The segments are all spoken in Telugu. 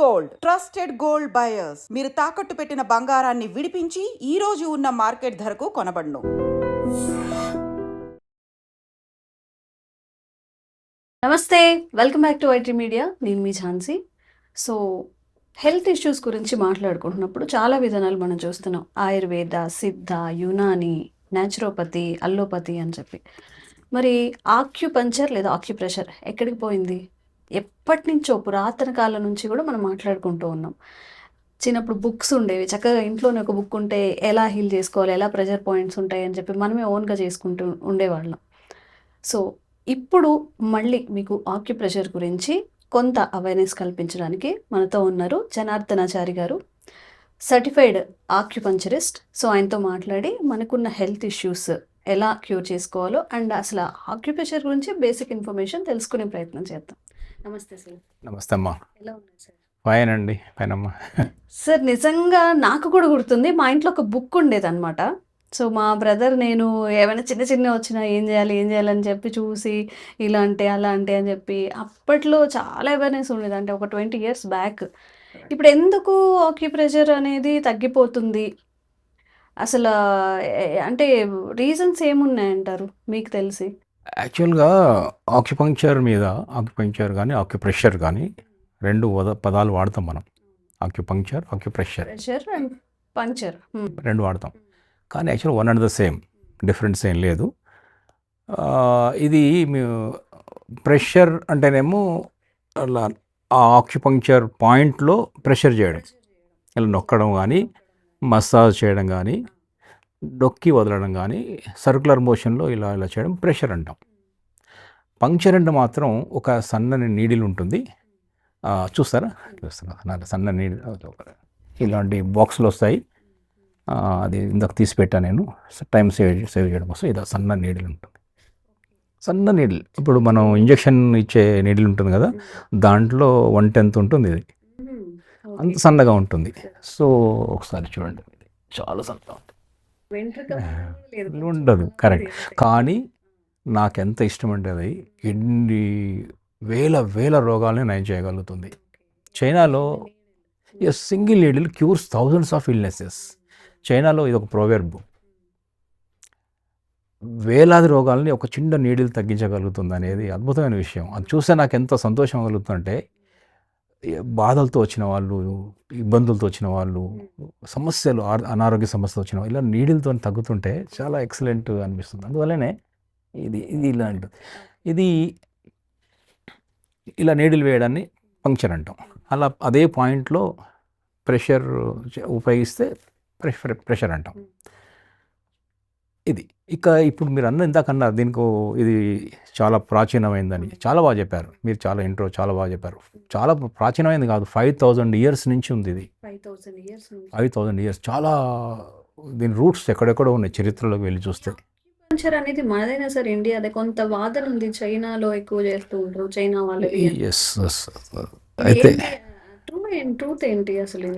Gold trusted gold buyers. మీరు తాకట్టు పెట్టిన బంగారాన్ని విడిపించి ఈ రోజు ఉన్న మార్కెట్ ధరకు కొనబడును. నమస్తే welcome back to IT media. నేను మీ ఝాన్సీ. సో హెల్త్ ఇష్యూస్ గురించి మాట్లాడుకుంటున్నప్పుడు చాలా విధానాలు మనం చూస్తున్నాం. ఆయుర్వేద సిద్ధ యునాని న్యాచురోపతి అల్లోపతి అని చెప్పి. మరి ఆక్యుపంచర్ లేదా ఆక్యుప్రెషర్ ఎక్కడికి పోయింది? ఎప్పటి నుంచో పురాతన కాలం నుంచి కూడా మనం మాట్లాడుకుంటూ ఉన్నాం. చిన్నప్పుడు బుక్స్ ఉండేవి. చక్కగా ఇంట్లోనే ఒక బుక్ ఉంటే ఎలా హీల్ చేసుకోవాలి ఎలా ప్రెషర్ పాయింట్స్ ఉంటాయి అని చెప్పి మనమే ఓన్గా చేసుకుంటూ ఉండేవాళ్ళం. సో ఇప్పుడు మళ్ళీ మీకు ఆక్యుప్రెషర్ గురించి కొంత అవేర్నెస్ కల్పించడానికి మనతో ఉన్నారు జనార్దనాచారి గారు. సర్టిఫైడ్ ఆక్యుపంచరిస్ట్ సో ఆయనతో మాట్లాడి మనకున్న హెల్త్ ఇష్యూస్ ఎలా క్యూర్ చేసుకోవాలో అండ్ అసలు ఆక్యుప్రెషర్ గురించి బేసిక్ ఇన్ఫర్మేషన్ తెలుసుకునే ప్రయత్నం చేద్దాం. నమస్తే సార్. నమస్తే అమ్మా ఎలా ఉన్నారు సార్? ఫైన్ అండి ఫైన్ అమ్మా సార్ నిజంగా నాకు కూడా గుర్తుంది మా ఇంట్లో ఒక బుక్ ఉండేదన్నమాట. సో మా బ్రదర్ నేను ఏమైనా చిన్న చిన్న వచ్చినా ఏం చేయాలి ఏం చేయాలని చెప్పి చూసి ఇలా అంటే అలా అంటే అని చెప్పి అప్పట్లో చాలా అవేర్నెస్ ఉండేది. అంటే ఒక ట్వంటీ ఇయర్స్ బ్యాక్ ఇప్పుడు ఎందుకు ఆక్యుప్రెషర్ అనేది తగ్గిపోతుంది? అసలు అంటే రీజన్స్ ఏమున్నాయంటారు? మీకు తెలిసి? యాక్చువల్గా ఆక్యుపంక్చర్ మీద ఆక్యుపంక్చర్ కానీ ఆక్యుప్రెషర్ కానీ రెండు వద- పదాలు వాడతాం మనం. Acupuncture acupressure. Pressure and puncture. రెండు వాడతాం. కానీ actual one and the same. Difference ఏం లేదు. ఇది ప్రెషర్ అంటేనేమో అలా ఆ ఆక్యుపంక్చర్ పాయింట్లో ప్రెషర్ చేయడం. ఇలా నొక్కడం కానీ మసాజ్ చేయడం కానీ నొక్కి వదలడం కానీ సర్కులర్ మోషన్లో ఇలా ఇలా చేయడం ప్రెషర్ అంటాం. పంక్చర్ అంటే మాత్రం ఒక సన్నని నీడిల్ ఉంటుంది. చూస్తారా? చూస్తున్నా. సన్న నీడిల్. ఇలాంటి బాక్సులు వస్తాయి. అది ఇందాక తీసి పెట్టా నేను. టైం సేవ్ సేవ్ చేయడం కోసం ఇది సన్న నీడిల్ ఉంటుంది. సన్న నీడిల్. ఇప్పుడు మనం ఇంజెక్షన్ ఇచ్చే నీడిల్ ఉంటుంది కదా? దాంట్లో వన్ టెన్త్ ఉంటుంది ఇది. అంత సన్నగా ఉంటుంది. సో ఒకసారి చూడండి. ఇది చాలా సన్నగా ఉంటుంది. ఉండదు. కరెక్ట్. కానీ నాకు ఎంత ఇష్టం అంటే అది ఎన్ని వేల వేల రోగాల్ని నయం చేయగలుగుతుంది. చైనాలో single needle cures thousands of illnesses. చైనాలో ఇది ఒక ప్రోవెర్బ్. వేలాది రోగాల్ని ఒక చిన్న నీడిల్ తగ్గించగలుగుతుంది అనేది అద్భుతమైన విషయం. అది చూస్తే నాకు ఎంత సంతోషం కలుగుతుందంటే బాధలతో వచ్చిన వాళ్ళు ఇబ్బందులతో వచ్చిన వాళ్ళు సమస్యలు అనారోగ్య సమస్యలు వచ్చిన వాళ్ళు ఇలా నీడిల్తో తగ్గుతుంటే చాలా ఎక్సలెంట్ అనిపిస్తుంది. అందువల్లనే ఇది ఇది ఇలాంటి ఇది ఇలా నీడిల్ వేయడాన్ని పంక్చర్ అంటాం. అలా అదే పాయింట్లో ప్రెషర్ ఉపయోగిస్తే ప్రెషర్ ప్రెషర్ అంటాం. ఇది. ఇక ఇప్పుడు మీరు అన్న ఇందాక అన్నారు దీనికి ఇది చాలా ప్రాచీనమైందని. చాలా బాగా చెప్పారు. మీరు చాలా ఇంట్రో చాలా బాగా చెప్పారు. చాలా ప్రాచీనమైంది కాదు. ఫైవ్ థౌజండ్ ఇయర్స్ నుంచి ఉంది ఇది. ఫైవ్ థౌజండ్ ఇయర్స్ చాలా దీని రూట్స్ ఎక్కడెక్కడో ఉన్నాయి చరిత్రలోకి వెళ్ళి చూస్తే. పంచర్ అనేది మనదైనా సార్ ఇండియాదే కొంత వాదన ఉంది. చైనాలో ఎక్కువ చేస్తూ ఉంటారు. చైనా వాళ్ళది ఎస్ అయితే ట్రూ ట్రూత్ ఏంటి అసలు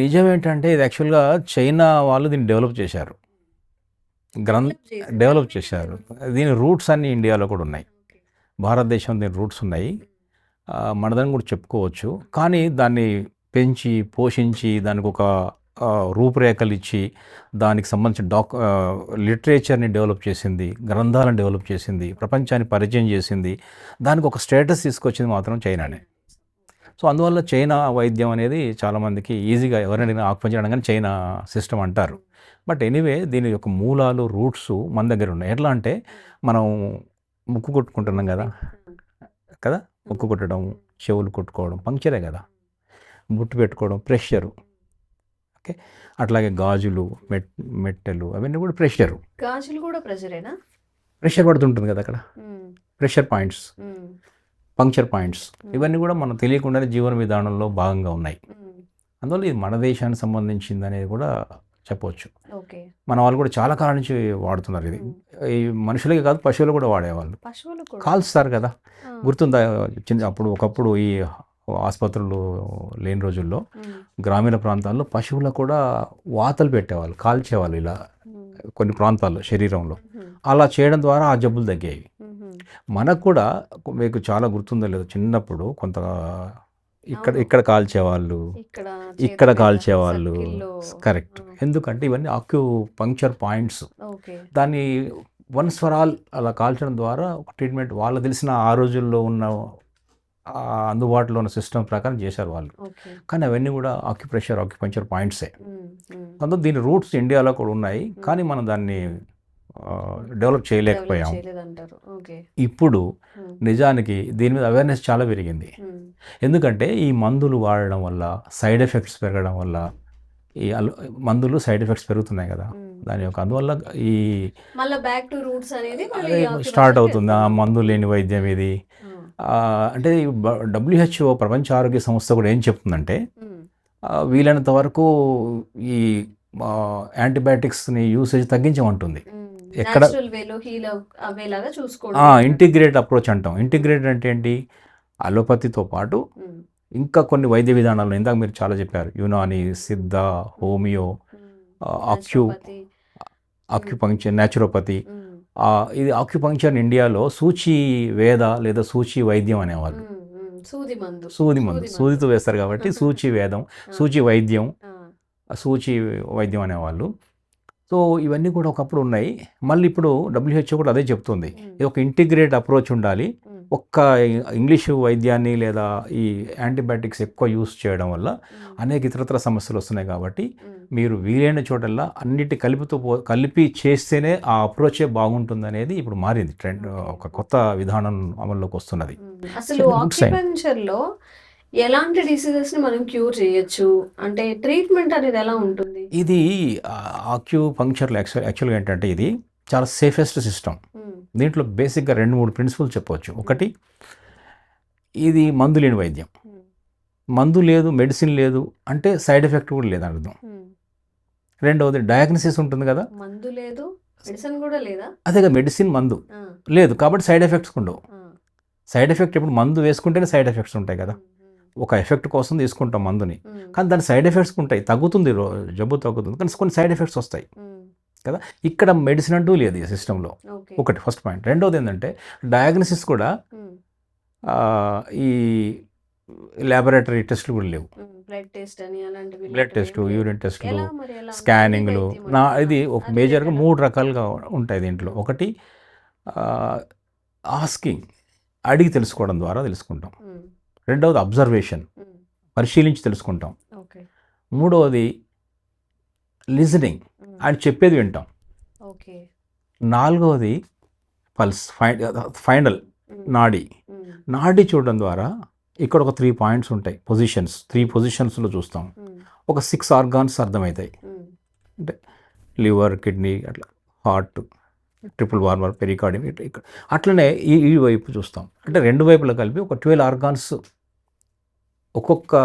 నిజం ఏంటంటే ఇది యాక్చువల్గా చైనా వాళ్ళు దీన్ని డెవలప్ చేశారు. గ్రంథ డెవలప్ చేశారు. దీని రూట్స్ అన్ని ఇండియాలో కూడా ఉన్నాయి. భారతదేశం దీని రూట్స్ ఉన్నాయి. మనదని కూడా చెప్పుకోవచ్చు. కానీ దాన్ని పెంచి పోషించి దానికి ఒక రూపురేఖలు ఇచ్చి దానికి సంబంధించిన డాక్ లిటరేచర్ని డెవలప్ చేసింది గ్రంథాలను డెవలప్ చేసింది ప్రపంచాన్ని పరిచయం చేసింది. దానికి ఒక స్టేటస్ తీసుకొచ్చింది మాత్రం చైనానే. సో అందువల్ల చైనా వైద్యం అనేది చాలామందికి ఈజీగా ఎవరైనా ఆకుపంచడం కానీ చైనా సిస్టమ్ అంటారు. బట్ ఎనీవే దీని యొక్క మూలాలు రూట్స్ మన దగ్గర ఉన్నాయి. ఎట్లా అంటే మనం ముక్కు కొట్టుకుంటున్నాం కదా? కదా? ముక్కు కొట్టడం చెవులు కొట్టుకోవడం పంక్చరే కదా? బుట్టు పెట్టుకోవడం ప్రెషరు. ఓకే? అట్లాగే గాజులు మెట్ మెట్టెలు అవన్నీ కూడా ప్రెషరు. గాజులు కూడా ప్రెషరేనా? ప్రెషర్ పడుతుంటుంది కదా అక్కడ? Pressure points. Puncture points. ఇవన్నీ కూడా మనం తెలియకుండానే జీవన విధానంలో భాగంగా ఉన్నాయి. అందువల్ల ఇది మన దేశానికి సంబంధించింది అనేది కూడా చెప్పవచ్చు. మన వాళ్ళు కూడా చాలా కాలం నుంచి వాడుతున్నారు ఇది. ఈ మనుషులకి కాదు పశువులు కూడా వాడేవాళ్ళు. పశువులు కాల్స్తారు కదా. గుర్తుందా? చిన్న అప్పుడు ఒకప్పుడు ఈ ఆసుపత్రులు లేని రోజుల్లో గ్రామీణ ప్రాంతాల్లో పశువులకు కూడా వాతలు పెట్టేవాళ్ళు కాల్చేవాళ్ళు ఇలా కొన్ని ప్రాంతాల్లో శరీరంలో. అలా చేయడం ద్వారా ఆ జబ్బులు తగ్గేవి ఉమ్, మనకు కూడా మీకు చాలా గుర్తుందో లేదో చిన్నప్పుడు కొంత ఇక్కడ. ఇక్కడ కాల్చేవాళ్ళు ఇక్కడ కాల్చేవాళ్ళు. కరెక్ట్. ఎందుకంటే ఇవన్నీ ఆక్యూ పంక్చర్ పాయింట్స్ దాన్ని వన్స్ ఫర్ ఆల్ అలా కాల్చడం ద్వారా ఒక ట్రీట్మెంట్ వాళ్ళు తెలిసిన ఆ రోజుల్లో ఉన్న అందుబాటులో ఉన్న సిస్టమ్ ప్రకారం చేశారు వాళ్ళు కానీ అవన్నీ కూడా ఆక్యుప్రెషర్ ఆక్యుపంచర్ పాయింట్సే. అందులో దీని రూట్స్ ఇండియాలో కూడా ఉన్నాయి కానీ మనం దాన్ని డెవలప్ చేయలేకపోయాం. ఇప్పుడు ఉమ్, నిజానికి దీని మీద అవేర్నెస్ చాలా పెరిగింది. ఉమ్, ఎందుకంటే ఈ మందులు వాడడం వల్ల సైడ్ ఎఫెక్ట్స్ పెరగడం వల్ల ఈ మందులు సైడ్ ఎఫెక్ట్స్ పెరుగుతున్నాయి కదా. ఉమ్. దాని యొక్క అందువల్ల ఈ బ్యాక్ టు రూట్స్ అనేది స్టార్ట్ అవుతుంది. ఆ. మందు లేని వైద్యం ఇది. అంటే డబ్ల్యూహెచ్ఓ ప్రపంచ ఆరోగ్య సంస్థ కూడా ఏం చెప్తుందంటే వీలైనంత వరకు ఈ యాంటీబయాటిక్స్ని యూసేజ్ తగ్గించమంటుంది. ఎక్కడ- ఇంటిగ్రేట్ అప్రోచ్ అంటాం. ఇంటిగ్రేట్ అంటే ఏంటి? అలోపతితో పాటు ఇంకా కొన్ని వైద్య విధానాలు. ఇందాక మీరు చాలా చెప్పారు. Unani Siddha homeo Naturopathy, acupuncture naturopathy ఇది ఆక్యుపంక్చర్ ఇండియాలో సూచి వేద లేదా సూచి వైద్యం అనేవాళ్ళు. సూది మందు. సూది మందు. సూదితో వేస్తారు కాబట్టి సూచి వేదం సూచి వైద్యం సూచి వైద్యం అనేవాళ్ళు. సో ఇవన్నీ కూడా ఒకప్పుడు ఉన్నాయి. మళ్ళీ ఇప్పుడు డబ్ల్యూహెచ్ఓ కూడా అదే చెప్తుంది. ఇది ఒక ఇంటిగ్రేట్ అప్రోచ్ ఉండాలి. ఒక్క ఇంగ్లీషు వైద్యాన్ని లేదా ఈ యాంటీబయాటిక్స్ ఎక్కువ యూస్ చేయడం వల్ల అనేక ఇతరత్ర సమస్యలు వస్తున్నాయి కాబట్టి. మీరు వీలైన చోటల్లా అన్నిటి కలుపుతూ పో కలిపి చేస్తేనే ఆ అప్రోచే బాగుంటుంది అనేది ఇప్పుడు మారింది ట్రెండ్ ఒక కొత్త విధానం అమల్లోకి వస్తున్నది. అసలు ఎలాంటి డిసీజెస్ని మనం క్యూర్ చేయొచ్చు? అంటే ట్రీట్మెంట్ అనేది ఎలా ఉంటుంది? ఇది ఆక్యూ పంక్చర్లో యాక్చువల్ యాక్చువల్గా ఏంటంటే ఇది చాలా సేఫెస్ట్ సిస్టమ్. దీంట్లో బేసిక్గా రెండు మూడు ప్రిన్సిపల్స్ చెప్పవచ్చు. ఒకటి ఇది మందు లేని వైద్యం. మందు లేదు మెడిసిన్ లేదు అంటే సైడ్ ఎఫెక్ట్ కూడా లేదు అర్థం. రెండవది డయాగ్నసిస్ ఉంటుంది కదా? మందు లేదు మెడిసిన్ కూడా లేదా? అదేగా మెడిసిన్ మందు. లేదు కాబట్టి సైడ్ ఎఫెక్ట్స్ ఉండవు. సైడ్ ఎఫెక్ట్ ఇప్పుడు మందు వేసుకుంటేనే సైడ్ ఎఫెక్ట్స్ ఉంటాయి కదా. ఒక ఎఫెక్ట్ కోసం తీసుకుంటాం మందుని. కానీ దాని సైడ్ ఎఫెక్ట్స్ ఉంటాయి తగ్గుతుంది జబ్బు తగ్గుతుంది కానీ కొన్ని సైడ్ ఎఫెక్ట్స్ వస్తాయి మ్మ్. ఇక్కడ మెడిసిన్ అంటూ లేదు ఈ సిస్టంలో ఒకటి ఫస్ట్ పాయింట్ రెండవది ఏంటంటే డయాగ్నసిస్ కూడా ఈ ల్యాబొరేటరీ టెస్ట్లు కూడా లేవు. బ్లడ్ టెస్ట్ అని అలాంటివి బ్లడ్ టెస్ట్ ఇలాంటివి యూరిన్ టెస్ట్లు స్కానింగ్లు నా? ఇది ఒక మేజర్గా? మూడు రకాలుగా ఉంటాయి దీంట్లో ఒకటి ఆస్కింగ్ అడిగి తెలుసుకోవడం ద్వారా తెలుసుకుంటాం. రెండవది అబ్జర్వేషన్. పరిశీలించి తెలుసుకుంటాం మూడవది లిజనింగ్. ఆయన చెప్పేది వింటాం ఓకే నాలుగవది పల్స్ ఫైన్ ఫైనల్. నాడి. నాడి చూడడం ద్వారా ఇక్కడ ఒక త్రీ పాయింట్స్ ఉంటాయి పొజిషన్స్ త్రీ పొజిషన్స్లో చూస్తాం. ఒక సిక్స్ ఆర్గాన్స్ అర్థమవుతాయి మ్మ్. లివర్ కిడ్నీ అట్లా హార్ట్ ట్రిపుల్ వార్మర్ పెరికార్డియం ఇక్కడ. అట్లనే ఈ ఈ వైపు చూస్తాం. అంటే రెండు వైపులా కలిపి ఒక ట్వెల్వ్ ఆర్గాన్స్ ఒక్కొక్క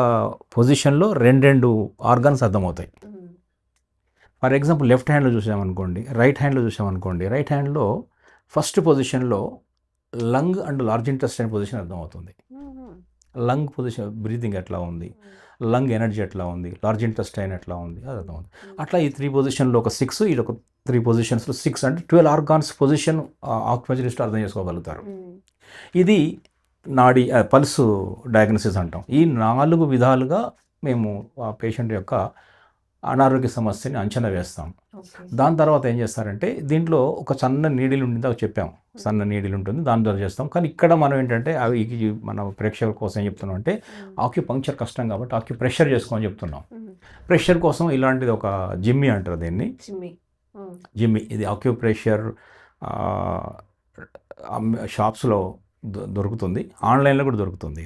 పొజిషన్లో రెండు రెండు ఆర్గాన్స్ అర్థమవుతాయి. ఫర్ ఎగ్జాంపుల్ లెఫ్ట్ హ్యాండ్లో చూసామనుకోండి రైట్ హ్యాండ్లో చూసామనుకోండి రైట్ హ్యాండ్లో ఫస్ట్ పొజిషన్లో lung and large intestine position అర్థమవుతుంది. లంగ్ పొజిషన్ బ్రీతింగ్ ఎట్లా ఉంది? లంగ్ ఎనర్జీ ఎట్లా ఉంది? లార్జ్ ఇంటెస్టైన్ ఎట్లా ఉంది? అది అర్థమవుతుంది అట్లా ఈ త్రీ పొజిషన్లో ఒక సిక్స్ ఇది ఒక త్రీ పొజిషన్స్లో సిక్స్ అంటే ట్వెల్వ్ ఆర్గాన్స్ పొజిషన్ ఆక్యుపెంచరిస్ట్ అర్థం చేసుకోగలుగుతారు. మ్మ్. ఇది నాడి పల్స్ డయాగ్నోసిస్ అంటాం. ఈ నాలుగు విధాలుగా మేము ఆ పేషెంట్ యొక్క అనారోగ్య సమస్యని అంచనా వేస్తాం. దాని తర్వాత ఏం చేస్తారంటే దీంట్లో ఒక సన్న నీడిల్ ఉంటుంది అది చెప్పాం. సన్న నీడిల్ ఉంటుంది దాని ద్వారా చేస్తాం. కానీ ఇక్కడ మనం ఏంటంటే అవి మన ప్రేక్షకుల కోసం ఏం చెప్తున్నాం అంటే ఆక్యూ పంక్చర్ కష్టం కాబట్టి ఆక్యూ ప్రెషర్ చేసుకోమని చెప్తున్నాం. ప్రెషర్ కోసం ఇలాంటిది ఒక జిమ్మి అంటారు దీన్ని. జిమ్మి. ఇది ఆక్యూ ప్రెషర్ షాప్స్లో దొరుకుతుంది. ఆన్లైన్లో కూడా దొరుకుతుంది.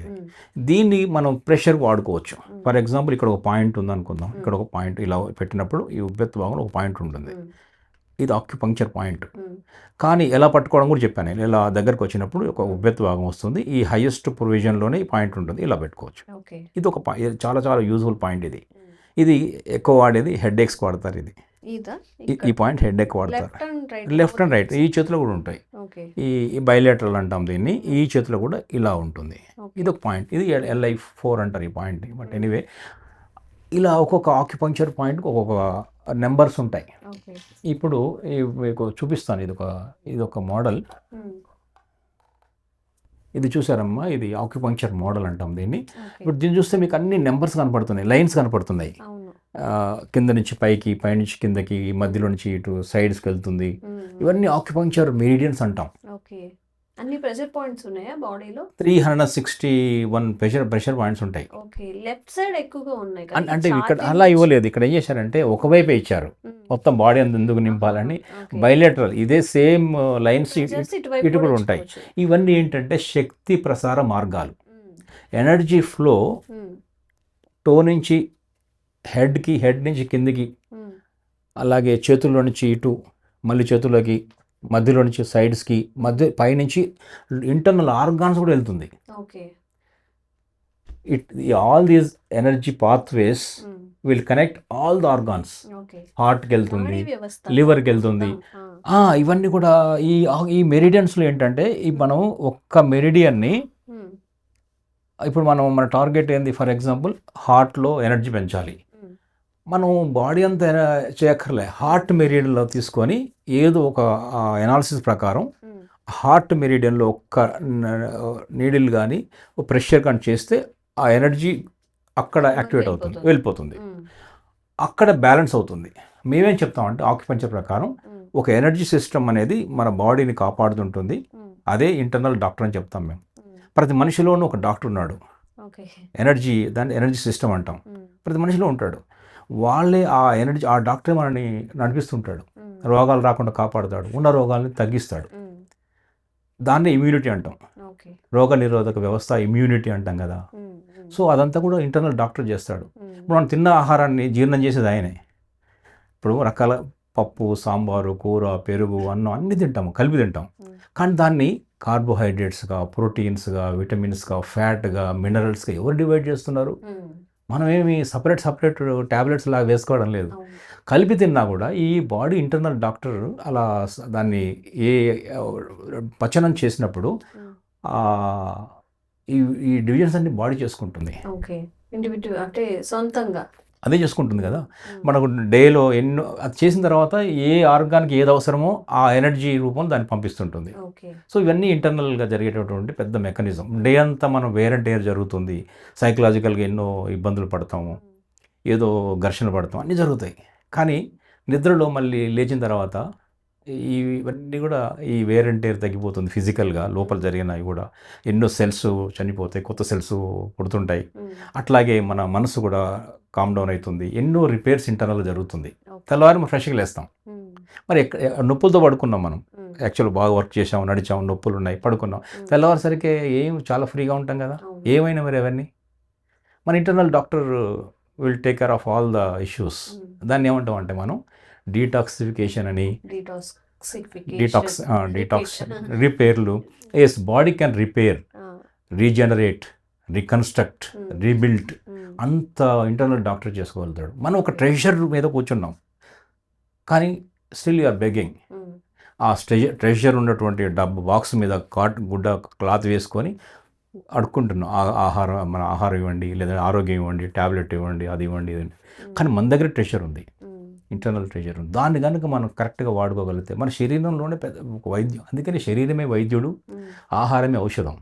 దీన్ని మనం ప్రెషర్ వాడుకోవచ్చు. ఫర్ ఎగ్జాంపుల్ ఇక్కడ ఒక పాయింట్ ఉంది అనుకుందాం ఇక్కడ ఒక పాయింట్ ఇలా పెట్టినప్పుడు ఈ ఉబ్బెత్తు భాగంలో ఒక పాయింట్ ఉంటుంది. ఇది ఆక్యుపంక్చర్ పాయింట్. కానీ ఎలా పట్టుకోవడం కూడా చెప్పాను నేను. ఇలా దగ్గరకు వచ్చినప్పుడు ఒక ఉబ్బెత్తు భాగం వస్తుంది. ఈ హైయెస్ట్ ప్రొవిజన్లోనే ఈ పాయింట్ ఉంటుంది. ఇలా పెట్టుకోవచ్చు. ఇది ఒక చాలా చాలా యూజ్ఫుల్ పాయింట్ ఇది. ఇది ఎక్కువ వాడేది హెడ్ ఎక్స్ వాడతారు ఇదా. ఈ- పాయింట్ హెడ్ ఎక్ వాడతారు. లెఫ్ట్ అండ్ రైట్ ఈ చేతిలో కూడా ఉంటాయి. ఈ బయలేటరల్ అంటాం దీన్ని. ఈ చేతిలో కూడా ఇలా ఉంటుంది. ఇది ఒక పాయింట్ ఇది ఎల్ఐ ఫోర్ అంటారు ఈ పాయింట్ బట్ ఎనీవే ఇలా ఒక్కొక్క ఆక్యుపంక్చర్ పాయింట్కి ఒక్కొక్క నెంబర్స్ ఉంటాయి. ఇప్పుడు చూపిస్తాను ఇది ఒక ఇది ఒక మోడల్. ఇది చూసారమ్మా? ఇది ఆక్యుపంక్చర్ మోడల్ అంటాం దీన్ని. ఇప్పుడు దీన్ని చూస్తే మీకు అన్ని నెంబర్స్ కనపడుతున్నాయి. లైన్స్ కనపడుతున్నాయి. కింద నుంచి పైకి పైనుంచి కిందకి మధ్యలో నుంచి ఇటు సైడ్స్కి వెళ్తుంది. ఇవన్నీ ఆక్యుపంక్చర్ మెరిడియన్స్ అంటాం అన్ని ప్రెషర్ పాయింట్స్ ఉన్నాయా బాడీలో three hundred sixty one pressure pressure points ఉంటాయి ఓకే లెఫ్ట్ సైడ్ ఎక్కువగా ఉన్నాయి అంటే ఇక్కడ అలా. ఇవ్వలేదు ఇక్కడ ఏం చేశారంటే ఒకవైపే ఇచ్చారు. మొత్తం బాడీ అంత ఎందుకు నింపాలని ఓకే. బైలేటరల్ ఇదే సేమ్ లైన్స్ ఇటువైపు ఇటు కూడా ఉంటాయి. ఇవన్నీ ఏంటంటే శక్తి ప్రసార మార్గాలు. Energy flow. టో నుంచి హెడ్కి హెడ్ నుంచి కిందికి. అలాగే చేతుల్లో నుంచి ఇటు మళ్ళీ చేతుల్లోకి మధ్యలో నుంచి సైడ్స్కి మధ్య పైనుంచి ఇంటర్నల్ ఆర్గాన్స్ కూడా వెళ్తుంది. It all these energy pathways. Will connect all the organs. హార్ట్కి వెళ్తుంది లివర్కి వెళ్తుంది. ఇవన్నీ కూడా ఈ ఈ మెరిడియన్స్లో ఏంటంటే ఈ మనం ఒక్క మెరిడియన్ని. ఇప్పుడు మనం మన టార్గెట్ ఏంది? ఫర్ ఎగ్జాంపుల్ హార్ట్లో ఎనర్జీ పెంచాలి. మనం బాడీ అంతా చేయక్కర్లే హార్ట్ మెరిడియన్లో తీసుకొని ఏదో ఒక ఎనాలిసిస్ ప్రకారం. హార్ట్ మెరిడియన్లో ఒక్క నీడిల్ కానీ ప్రెషర్ కానీ చేస్తే ఆ ఎనర్జీ అక్కడ యాక్టివేట్ అవుతుంది వెళ్ళిపోతుంది. అక్కడ బ్యాలెన్స్ అవుతుంది మేమేం చెప్తామంటే ఆక్యుపంచర్ ప్రకారం. ఒక ఎనర్జీ సిస్టమ్ అనేది మన బాడీని కాపాడుతుంటుంది. అదే ఇంటర్నల్ డాక్టర్ అని చెప్తాం మేము. ప్రతి మనిషిలోనూ ఒక డాక్టర్ ఉన్నాడు ఎనర్జీ దాన్ని ఎనర్జీ సిస్టమ్ అంటాం. ప్రతి మనిషిలో ఉంటాడు వాళ్ళే ఆ ఎనర్జీ ఆ డాక్టర్ మనని నడిపిస్తుంటాడు. రోగాలు రాకుండా కాపాడుతాడు. ఉన్న రోగాల్ని తగ్గిస్తాడు. దాన్ని ఇమ్యూనిటీ అంటాం. రోగ నిరోధక వ్యవస్థ ఇమ్యూనిటీ అంటాం కదా. సో అదంతా కూడా ఇంటర్నల్ డాక్టర్ చేస్తాడు. ఇప్పుడు మనం తిన్న ఆహారాన్ని జీర్ణం చేసేది ఆయనే. ఇప్పుడు రకాల పప్పు సాంబారు కూర పెరుగు అన్నం అన్నీ తింటాము కలిపి తింటాం. కానీ దాన్ని కార్బోహైడ్రేట్స్గా ప్రోటీన్స్గా విటమిన్స్గా ఫ్యాట్గా మినరల్స్గా ఎవరు డివైడ్ చేస్తున్నారు? మ్మ్. మనమేమి సపరేట్ సపరేట్ ట్యాబ్లెట్స్ లాగా వేసుకోవడం లేదు. కలిపి తిన్నా కూడా ఈ బాడీ ఇంటర్నల్ డాక్టర్ అలా దాన్ని ఏ పచనం చేసినప్పుడు ఈ డివిజన్స్ అన్ని బాడీ చేసుకుంటుంది ఓకే ఇండివిజువల్ అంటే సొంతంగా అదే చేసుకుంటుంది కదా. మనకు డేలో ఎన్నో అది చేసిన తర్వాత ఏ ఆర్గాన్కి ఏది అవసరమో ఆ ఎనర్జీ రూపం దాన్ని పంపిస్తుంటుంది. సో ఇవన్నీ ఇంటర్నల్గా జరిగేటటువంటి పెద్ద మెకానిజం. డే అంతా మనం వేర్ అండ్ టేర్ జరుగుతుంది. సైకలాజికల్గా ఎన్నో ఇబ్బందులు పడతాము. ఏదో ఘర్షణ పడతాం. అన్నీ జరుగుతాయి. కానీ నిద్రలో మళ్ళీ లేచిన తర్వాత ఇవన్నీ కూడా ఈ వేర్ అండ్ టేర్ తగ్గిపోతుంది ఫిజికల్గా. లోపల జరిగినవి కూడా ఎన్నో సెల్స్ చనిపోతాయి కొత్త సెల్స్ పుడుతుంటాయి. అట్లాగే మన మనసు కూడా కామ్ డౌన్ అవుతుంది ఎన్నో రిపేర్స్ ఇంటర్నల్ జరుగుతుంది. తెల్లవారి మనం ఫ్రెష్గా లేస్తాం మ్మ్. మరి నొప్పులతో పడుకున్నాం మనం. యాక్చువల్ బాగా వర్క్ చేసాం నడిచాం నొప్పులు ఉన్నాయి పడుకున్నాం మ్మ్. తెల్లవారుసరికి ఏం చాలా ఫ్రీగా ఉంటాం కదా. ఏమైనా మరి అవన్నీ మన internal doctor will take care of all the issues. దాన్ని ఏమంటాం అంటే మనం డీటాక్సిఫికేషన్ అని. Detox detox. రిపేర్లు yes body can repair. Regenerate reconstruct మ్మ్. అంత ఇంటర్నల్ డాక్టర్ చేసుకోగలుగుతాడు మనం ఒక ట్రెషర్ మీద కూర్చున్నాం కానీ స్టిల్ యూఆర్ బెగ్గింగ్. ఆ ట్రెజర్ ట్రెషర్ ఉన్నటువంటి డబ్బు బాక్స్ మీద కాట్ గుడ్డ క్లాత్ వేసుకొని అడుక్కుంటున్నాం ఆహారం మన ఆహారం ఇవ్వండి లేదా ఆరోగ్యం ఇవ్వండి ట్యాబ్లెట్ ఇవ్వండి అది ఇవ్వండి ఇది ఇవ్వండి. కానీ మన దగ్గర ట్రెషర్ ఉంది. ఇంటర్నల్ ట్రెజర్ ఉంది దాన్ని కనుక మనం కరెక్ట్గా వాడుకోగలిగితే మన శరీరంలోనే పెద్ద ఒక వైద్యం అందుకని శరీరమే వైద్యుడు మ్మ్. ఆహారమే ఔషధం.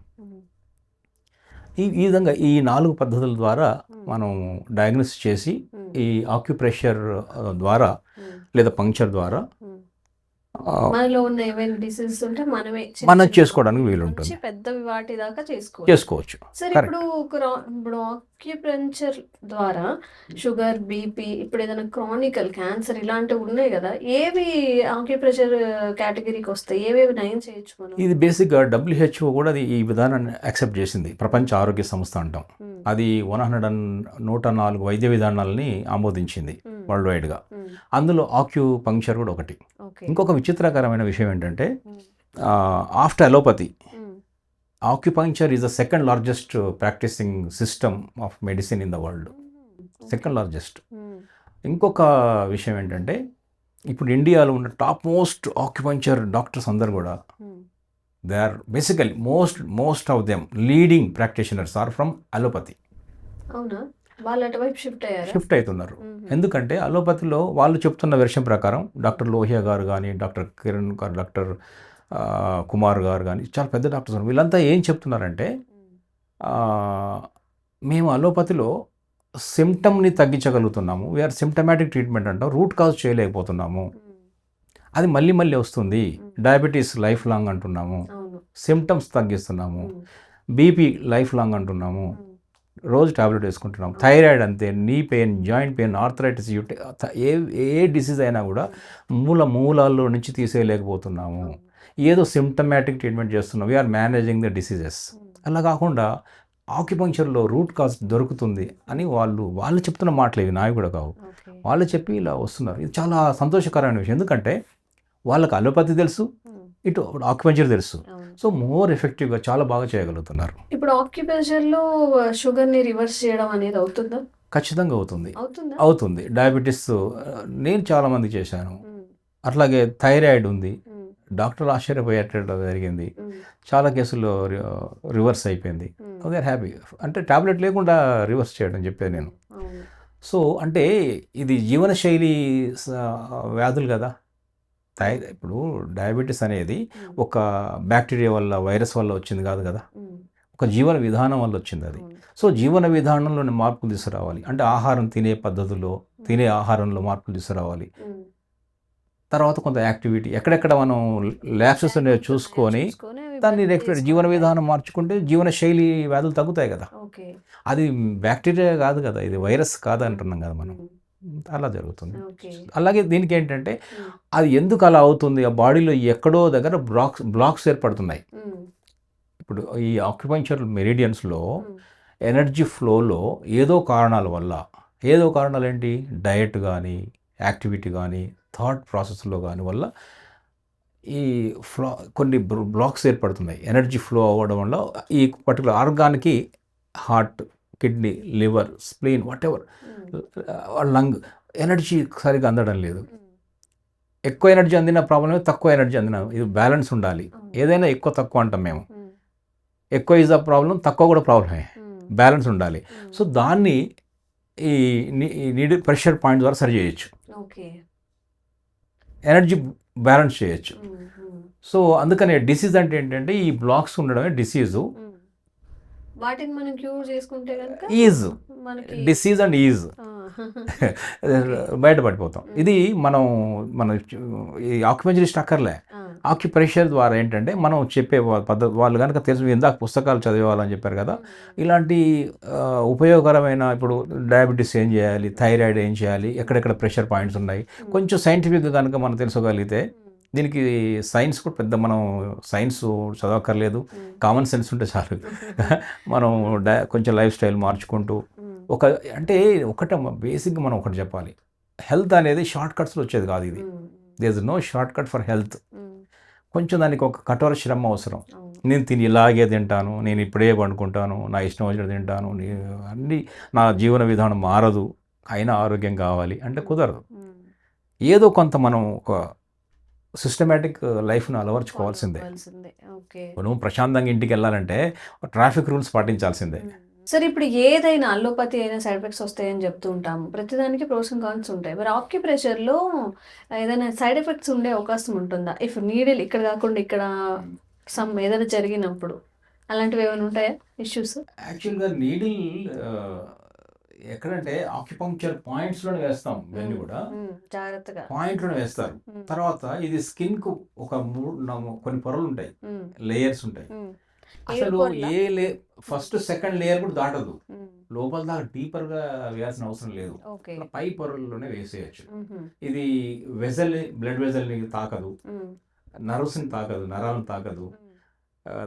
ఈ ఈ విధంగా ఈ నాలుగు పద్ధతుల ద్వారా మనం డయాగ్నోస్ చేసి. ఈ ఆక్యుప్రెషర్ ద్వారా. లేదా పంక్చర్ ద్వారా మనలో ఉన్న డిసీజెస్ ఉంటే మనమే మనం చేసుకోవడానికి వాటి వీలుంటుంది. నుంచి పెద్దవి వాటి దాకా చేసుకోవచ్చు చేసుకోవచ్చు సరే. ఇప్పుడు ఇప్పుడు ఆక్యుప్రెంచర్ ద్వారా షుగర్ బీపీ ఇప్పుడు ఏదైనా క్రానికల్ క్యాన్సర్ ఇలాంటివి ఉన్నాయి కదా ఏవి ఆక్యుప్రెషర్ కేటగిరీకి వస్తాయి ఏవేవి నయం చేయొచ్చు మనం ఇది బేసిక్గా డబ్ల్యూహెచ్ఓ కూడా అది ఈ విధానాన్ని యాక్సెప్ట్ చేసింది ప్రపంచ ఆరోగ్య సంస్థ అంటాం మ్మ్. అది వన్ హండ్రెడ్ అండ్ నూట నాలుగు వైద్య విధానాలని ఆమోదించింది మ్మ్. వరల్డ్ వైడ్గా మ్మ్. అందులో ఆక్యూ పంక్చర్ కూడా ఒకటి ఇంకొక విచిత్రకరమైన విషయం ఏంటంటే. After allopathy. Acupuncture is the second largest practising system of medicine in the world second largest. ఇంకొక విషయం ఏంటంటే ఇప్పుడు ఇండియాలో ఉన్న టాప్ మోస్ట్ ఆక్యుపంక్చర్ డాక్టర్స్ అందరు కూడా. They are basically most most of them leading practitioners are from allopathy అవునా వాళ్ళు అటువైపు షిఫ్ట్ అయ్యారా? షిఫ్ట్ అవుతున్నారు. ఎందుకంటే అలోపతిలో వాళ్ళు చెప్తున్న వెర్షన్ ప్రకారం డాక్టర్ లోహియా గారు కానీ డాక్టర్ కిరణ్ గారు డాక్టర్ కుమార్ గారు కానీ చాలా పెద్ద డాక్టర్స్ ఉన్నారు. వీళ్ళంతా ఏం చెప్తున్నారంటే మేము అలోపతిలో సిమ్టమ్ని తగ్గించగలుగుతున్నాము. వీఆర్ సిమ్టమాటిక్ ట్రీట్మెంట్ అంటాం. రూట్ కాజ్ చేయలేకపోతున్నాము. అది మళ్ళీ మళ్ళీ వస్తుంది. డయాబెటీస్ లైఫ్ లాంగ్ అంటున్నాము. సిమ్టమ్స్ తగ్గిస్తున్నాము. బీపీ లైఫ్ లాంగ్ అంటున్నాము. రోజు టాబ్లెట్ వేసుకుంటున్నాం. థైరాయిడ్ అంతే knee pain joint pain arthritis UTI ఏ ఏ డిసీజ్ అయినా కూడా మూల మూలాల్లో నుంచి తీసేయలేకపోతున్నాము. ఏదో సిమ్టమాటిక్ ట్రీట్మెంట్ చేస్తున్నాం. We are managing the diseases. అలా కాకుండా ఆక్యుపంక్చర్లో రూట్ కాజ్ దొరుకుతుంది అని వాళ్ళు వాళ్ళు చెప్తున్న మాటలు ఇవి నావి కూడా కావు. వాళ్ళు చెప్పి ఇలా వస్తున్నారు. ఇది చాలా సంతోషకరమైన విషయం. ఎందుకంటే వాళ్ళకి అలోపతి తెలుసు ఇటు ఆక్యుపంచర్ తెలుసు. సో మోర్ ఎఫెక్టివ్గా చాలా బాగా చేయగలుగుతున్నారు. ఇప్పుడు ఆక్యుపేషన్లో షుగర్ని రివర్స్ చేయడం అనేది అవుతుందా? ఖచ్చితంగా అవుతుంది. అవుతుందా? డయాబెటీస్ నేను చాలామంది చేశాను. ఉమ్, అట్లాగే థైరాయిడ్ ఉంది. డాక్టర్ ఆశ్చర్యపోయేటట్టు జరిగింది. చాలా కేసుల్లో రివర్స్ అయిపోయింది. They happy. అంటే టాబ్లెట్ లేకుండా రివర్స్ చేయడం చెప్పేది నేను. సో అంటే ఇది జీవనశైలి వ్యాధులు కదా. థై ఇప్పుడు డయాబెటీస్ అనేది ఒక బ్యాక్టీరియా వల్ల వైరస్ వల్ల వచ్చింది కాదు కదా? ఒక జీవన విధానం వల్ల వచ్చింది అది. సో జీవన విధానంలోని మార్పులు తీసుకురావాలి. అంటే ఆహారం తినే పద్ధతుల్లో తినే ఆహారంలో మార్పులు తీసుకురావాలి. తర్వాత కొంత యాక్టివిటీ. ఎక్కడెక్కడ మనం ల్యాప్సెస్ చూసుకొని దాన్ని రెక్టిఫై జీవన. విధానం మార్చుకుంటే జీవన శైలి వ్యాధులు తగ్గుతాయి కదా? అది బ్యాక్టీరియా కాదు కదా? ఇది వైరస్ కాదు అంటున్నాం కదా మనం. అలా జరుగుతుంది. అలాగే దీనికి ఏంటంటే అది ఎందుకు అలా అవుతుంది? ఆ బాడీలో ఎక్కడో దగ్గర బ్లాక్స్ బ్లాక్స్ ఏర్పడుతున్నాయి. ఇప్పుడు ఈ ఆక్యుపంచర్ మెరిడియన్స్లో ఎనర్జీ ఫ్లోలో ఏదో కారణాల వల్ల ఏదో కారణాలు ఏంటి డయట్ కానీ యాక్టివిటీ కానీ థాట్ ప్రాసెస్లో కానీ వల్ల ఈ ఫ్లో కొన్ని బ్లాక్స్ ఏర్పడుతున్నాయి. ఎనర్జీ ఫ్లో అవ్వడం వల్ల ఈ particular ఆర్గాన్కి heart kidney liver spleen whatever um, lung. Energy సరిగా అందడం లేదు. ఉమ్, ఎక్కువ ఎనర్జీ అందిన ప్రాబ్లమే తక్కువ ఎనర్జీ అందిన ఇది బ్యాలెన్స్ ఉండాలి. అవును. ఏదైనా ఎక్కువ తక్కువ అంటాం మేము. ఎక్కువ ఈజ్ అ ప్రాబ్లం తక్కువ కూడా ప్రాబ్లమే. బ్యాలెన్స్ ఉండాలి. సో దాన్ని ఈ నీడ్ ప్రెషర్ పాయింట్ ద్వారా సరి చేయొచ్చు. ఓకే. ఎనర్జీ బ్యాలెన్స్ చేయొచ్చు. సో అందుకనే డిసీజ్ అంటే ఏంటంటే ఈ బ్లాక్స్ ఉండడమే డిసీజు. వాటిని మనం క్యూర్ చేసుకుంటే కనుక ఈజ్. Disease and ease. బయటపడిపోతాం. ఇది మనం మన ఈ ఆక్యుపెంచరిస్ట్ అక్కర్లే ఆక్యుప్రెషర్ ద్వారా ఏంటంటే మనం చెప్పే పద్ధతి వాళ్ళు కనుక తెలుసు ఇందాక పుస్తకాలు చదివాలని చెప్పారు కదా. ఇలాంటి ఉపయోగకరమైన ఇప్పుడు డయాబెటీస్ ఏం చేయాలి థైరాయిడ్ ఏం చేయాలి ఎక్కడెక్కడ ప్రెషర్ పాయింట్స్ ఉన్నాయి. కొంచెం సైంటిఫిక్గా కనుక మనం తెలుసుకోగలిగితే దీనికి సైన్స్ కూడా పెద్ద మనం సైన్స్ చదవక్కర్లేదు. కామన్ సెన్స్ ఉంటే చాలు. మనం డై- కొంచెం లైఫ్ స్టైల్ మార్చుకుంటూ ఒక అంటే ఒకటే బేసిక్గా మనం ఒకటి చెప్పాలి. హెల్త్ అనేది షార్ట్ కట్స్లో వచ్చేది కాదు ఇది. There is no short cut for health. కొంచెం దానికి ఒక కఠోర శ్రమ అవసరం. నేను తిని ఇలాగే తింటాను నేను ఇప్పుడే పండుకుంటాను నా ఇష్టం వచ్చినట్టు తింటాను అన్నీ నా జీవన విధానం మారదు. అయినా ఆరోగ్యం కావాలి అంటే కుదరదు. ఏదో కొంత మనం ఒక సిస్టమేటిక్ లైఫ్ను అలవర్చుకోవాల్సిందే. ఓకే. నువ్వు ప్రశాంతంగా ఇంటికి వెళ్ళాలంటే ట్రాఫిక్ రూల్స్ పాటించాల్సిందే. సరే ఇప్పుడు ఏదైనా అల్లోపతి అయినా సైడ్ ఎఫెక్ట్స్ వస్తాయని చెప్తూ ఉంటాము. ప్రతిదానికి ప్రోస్ అండ్ కాన్స్ ఉంటాయి. మరి ఆక్యుప్రెషర్లో ఏదైనా సైడ్ ఎఫెక్ట్స్ ఉండే అవకాశం ఉంటుందా? ఇఫ్ నీడిల్ ఇక్కడ కాకుండా ఇక్కడ సమ్ ఏదైనా జరిగినప్పుడు అలాంటివి ఏమైనా ఉంటాయా? ఇష్యూస్ యాక్చువల్గా నీడిల్ ఎక్కడంటే ఆక్యుపంక్చర్ పాయింట్స్లోనే వేస్తాం ఇవన్నీ కూడా. జాగ్రత్తగా. పాయింట్లోనే వేస్తారు. ఉమ్, తర్వాత ఇది స్కిన్కు ఒక మూడు నా- కొన్ని పొరలు ఉంటాయి. లేయర్స్ ఉంటాయి. అసలు? ఏ లే ఫస్ట్ సెకండ్ లేయర్ కూడా దాటదు. లోపల దాకా డీపర్గా వేయాల్సిన అవసరం లేదు. పై పొరల్లోనే వేసేయచ్చు. ఇది వెజల్ బ్లడ్ వెజల్ని తాకదు. ఉమ్, నర్వ్స్ని తాకదు నరాలను తాకదు.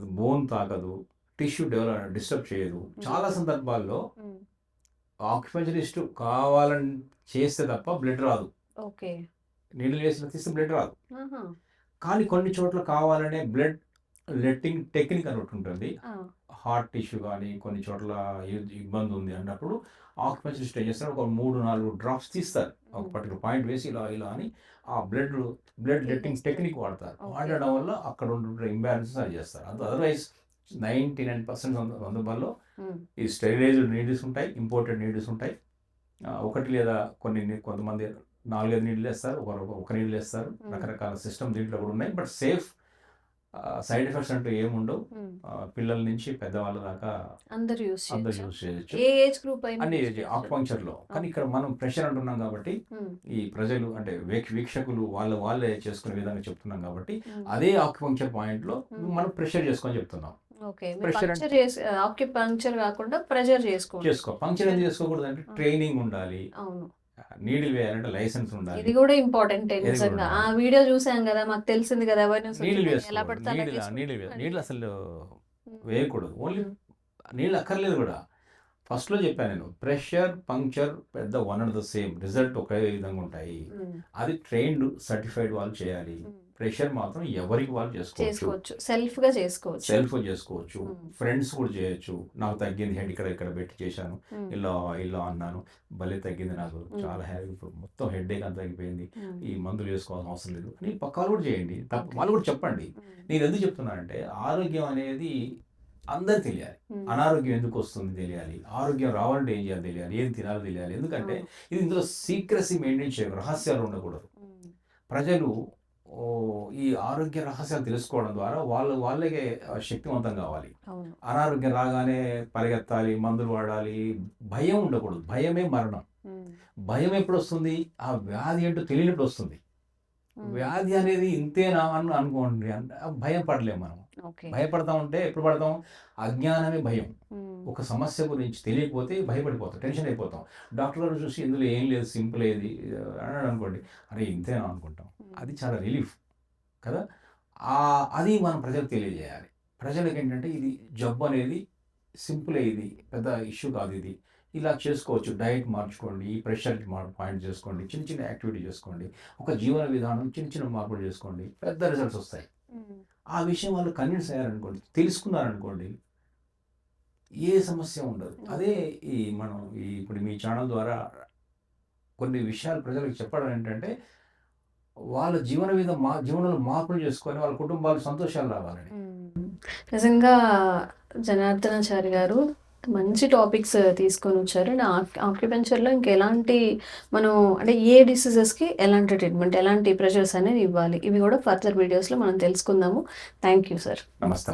బోన్ తాకదు. టిష్యూ డెవలప్ డిస్టర్బ్ చేయదు. చాలా సందర్భాల్లో ఉమ్, ఆక్యుపెంచరిస్ట్ కావాలని చేస్తే తప్ప బ్లడ్ రాదు. ఓకే. నీళ్ళు వేసిన తీస్తే బ్లడ్ రాదు. కానీ కొన్ని చోట్ల కావాలనే బ్లడ్ లెట్టింగ్ టెక్నిక్ అని ఒకటి ఉంటుంది. హార్ట్ టిష్యూ కానీ కొన్ని చోట్ల ఇబ్బంది ఉంది అన్నప్పుడు ఆక్యుపెన్సిస్ట్ ఏం చేస్తారు? ఒక మూడు నాలుగు డ్రాప్స్ తీస్తారు. ఒక పర్టికులర్ పాయింట్ వేసి ఇలా ఇలా అని ఆ బ్లడ్ బ్లడ్ లెట్టింగ్ టెక్నిక్ వాడతారు. వాడడం వల్ల అక్కడ ఉండే ఇంబ్యాలెన్స్ సరి చేస్తారు. అది అదర్వైజ్ నైంటీ నైన్ పర్సెంట్ సందర్భాల్లో ఉమ్, ఈ స్టెరిలైజ్డ్ నీడిల్స్ ఉంటాయి ఇంపోర్టెడ్ నీడిల్స్ ఉంటాయి. ఒకటి లేదా కొన్ని కొంతమంది నాలుగైదు నీళ్ళు వేస్తారు ఒక ఒక నీళ్ళు వేస్తారు. Hmm. రకరకాల సిస్టమ్ దీంట్లో కూడా ఉన్నాయి. బట్ సేఫ్ సైడ్ ఎఫెక్ట్స్ అంటూ ఏముండవు. ఆ, పిల్లల నుంచి పెద్దవాళ్ళ దాకా అందరు యూస్ అందరు చేయొచ్చు. ఏజ్ గ్రూప్ అన్ని. ఆక్యుపంక్చర్లో కానీ ఇక్కడ మనం ప్రెషర్ అంటున్నాం కాబట్టి ఈ ప్రజలు అంటే వీక్ష- వీక్షకులు వాళ్ళ వాళ్ళే చేసుకునే విధంగా చెప్తున్నాం కాబట్టి. అదే ఆక్యుపంక్చర్ పాయింట్లో Hmm. మనం ప్రెషర్ చేసుకొని చెప్తున్నాం. ఓకే. pressure పంక్చర్ కాకుండా ప్రెజర్ చేసుకోండి. చేసుకో. పంక్చర్ ఎందుకు చేసుకోకూడదు అంటే. ట్రైనింగ్ ఉండాలి. అవును. నీడిల్ వేయాలంటే లైసెన్స్ ఉండాలి. ఇది కూడా ఇంపార్టెంట్ నిజంగా. ఆ వీడియో చూసాం కదా మాకు తెలిసింది కదా వచ్చింది. ఎలా వే- నీళ్ళు అసలు. వేయకూడదు. ఓన్లీ. నీళ్ళు అక్కర్లేదు కూడా. ఫస్ట్లో చెప్పాను నేను ప్రెషర్ పంక్చర్ పెద్ద one and the same result ఒకే విధంగా ఉంటాయి. అది ట్రైన్డ్ సర్టిఫైడ్ వాళ్ళు చేయాలి. ప్రెషర్ మాత్రం ఎవరికి వాళ్ళు చేసుకోవచ్చు. సెల్ఫ్గా చేసుకోవచ్చు. సెల్ఫ్ చేసుకోవచ్చు. ఉమ్. ఫ్రెండ్స్ కూడా చేయొచ్చు. నాకు తగ్గింది హెడ్ ఇక్కడ ఇక్కడ పెట్టి చేశాను. ఉమ్. ఇలా ఇలా అన్నాను. భలే తగ్గింది నాకు. చాలా హ్యాపీ. మొత్తం హెడ్ ఏక్ అంతా తగ్గిపోయింది. ఈ మందులు వేసుకోవాల్సిన అవసరం లేదు. అని పక్కాలు కూడా చేయండి. తప్ప వాళ్ళు కూడా చెప్పండి. నేను ఎందుకు చెప్తున్నానంటే ఆరోగ్యం అనేది అందరికి తెలియాలి. అనారోగ్యం ఎందుకు వస్తుంది తెలియాలి. ఆరోగ్యం రావాలంటే ఏం చేయాలి తెలియాలి. ఏం తినాలో తెలియాలి. ఎందుకంటే. ఇది ఇందులో సీక్రసీ మెయింటైన్ చేయకూడదు రహస్యాలు ఉండకూడదు. ప్రజలు ఈ ఆరోగ్య రహస్యాలు తెలుసుకోవడం ద్వారా వాళ్ళు వాళ్ళకే శక్తివంతం కావాలి. అనారోగ్యం రాగానే పరిగెత్తాలి మందులు వాడాలి భయం ఉండకూడదు. భయమే మరణం. భయం ఎప్పుడు వస్తుంది ఆ వ్యాధి ఏంటో తెలియనప్పుడు వస్తుంది. వ్యాధి అనేది ఇంతేనా అని అనుకోండి. భయం పడలేము మనం. భయపడతా ఉంటే ఎప్పుడు పడతాం? అజ్ఞానమే భయం. ఒక సమస్య గురించి తెలియకపోతే భయపడిపోతాం టెన్షన్ అయిపోతాం. డాక్టర్ గారు చూసి ఇందులో ఏం లేదు సింపుల్ ఏది అన్నాడు అనుకోండి. అరే ఇంతేనా అనుకుంటాం. అది చాలా రిలీఫ్ కదా? ఆ అది మనం ప్రజలకు తెలియజేయాలి. ప్రజలకు ఏంటంటే ఇది జబ్బు అనేది సింపుల్ ఇది పెద్ద ఇష్యూ కాదు ఇది. ఇలా చేసుకోవచ్చు డైట్ మార్చుకోండి ఈ ప్రెషర్ పాయింట్ చేసుకోండి చిన్న చిన్న యాక్టివిటీ చేసుకోండి ఒక జీవన విధానం చిన్న చిన్న మార్పులు చేసుకోండి పెద్ద రిజల్ట్స్ వస్తాయి. ఆ విషయం వాళ్ళు కన్విన్స్ అయ్యారనుకోండి తెలుసుకున్నారనుకోండి ఏ సమస్య ఉండదు. అదే ఈ మనం ఈ ఇప్పుడు మీ ఛానల్ ద్వారా కొన్ని విషయాలు ప్రజలకు చెప్పడం ఏంటంటే వాళ్ళ జీవన మీద మా జీవనంలో మార్పులు చేసుకొని వాళ్ళ కుటుంబాలు సంతోషాలు రావాలని. నిజంగా జనార్దనాచారి గారు మంచి టాపిక్స్ తీసుకొని వచ్చారు. అండ్ ఆక్యుపెంచర్లో ఇంకెలాంటి మనం అంటే ఏ డిసీజెస్కి ఎలాంటి ట్రీట్మెంట్ ఎలాంటి ప్రెషర్స్ అనేది ఇవ్వాలి. ఇవి కూడా ఫర్దర్ వీడియోస్లో మనం తెలుసుకుందాము. Thank you sir. నమస్తే